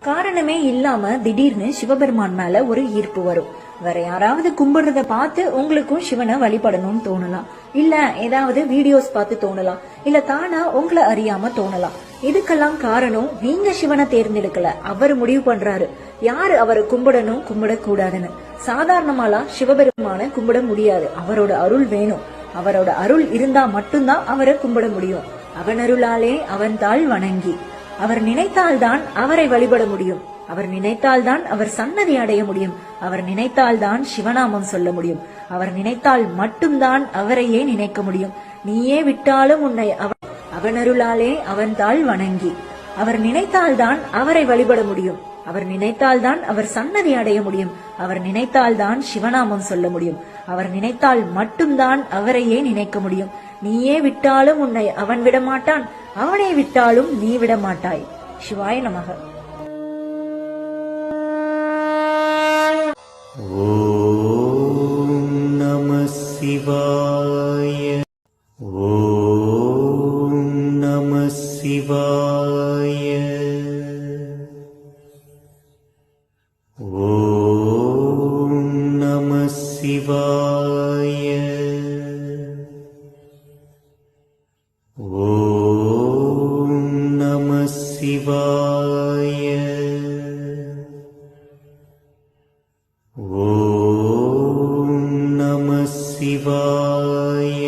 காரணமே இல்லாம திடீர்னு சிவபெருமான் மேல ஒரு ஈர்ப்பு வரும். வேற யாராவது கும்பிடுறத பார்த்து உங்களுக்கும் சிவனை வழிபடணும்னு தோணலாம். இல்ல ஏதாவது வீடியோஸ் பார்த்து தோணலாம். இல்ல தானா உங்களை அறியாம தோணலாம். இதுக்கெல்லாம் காரணம் நீங்க சிவனை தேர்ந்தெடுக்கல. அவர் முடிவு பண்றாரு. யாரு அவரை கும்பிடணும் கும்பிடக்கூடாதுன்னு? சாதாரணமாலாம் சிவபெருமான கும்பிட முடியாது. அவரோட அருள் வேணும். அவரோட அருள் இருந்தா மட்டும்தான் அவரை கும்பிட முடியும். அவன் அருளாலே அவன் தாள் வணங்கி. அவர் நினைத்தால்தான் அவரை வழிபட முடியும். அவர் நினைத்தால்தான் அவர் சன்னதி அடைய முடியும். அவர் நினைத்தால்தான் சிவநாமம் சொல்ல முடியும். அவர் நினைத்தால் மட்டும்தான் அவரையே நினைக்க முடியும். நீயே விட்டாலும் உன்னை அவன் அவனருளாலே அவன் தாள் வணங்கி. அவர் நினைத்தால்தான் அவரை வழிபட முடியும். அவர் நினைத்தால்தான் அவர் சன்னதி அடைய முடியும். அவர் நினைத்தால்தான் சிவநாமம் சொல்ல முடியும். அவர் நினைத்தால் மட்டும்தான் அவரையே நினைக்க முடியும். நீயே விட்டாலும் உன்னை அவன் விடமாட்டான். அவனை விட்டாலும் நீ விட மாட்டாய் சிவாய நமக. ஓம் நம சிவாய. ஓம் நம சிவாய. ஓம் நம சிவாய. ॐ नमः शिवाय।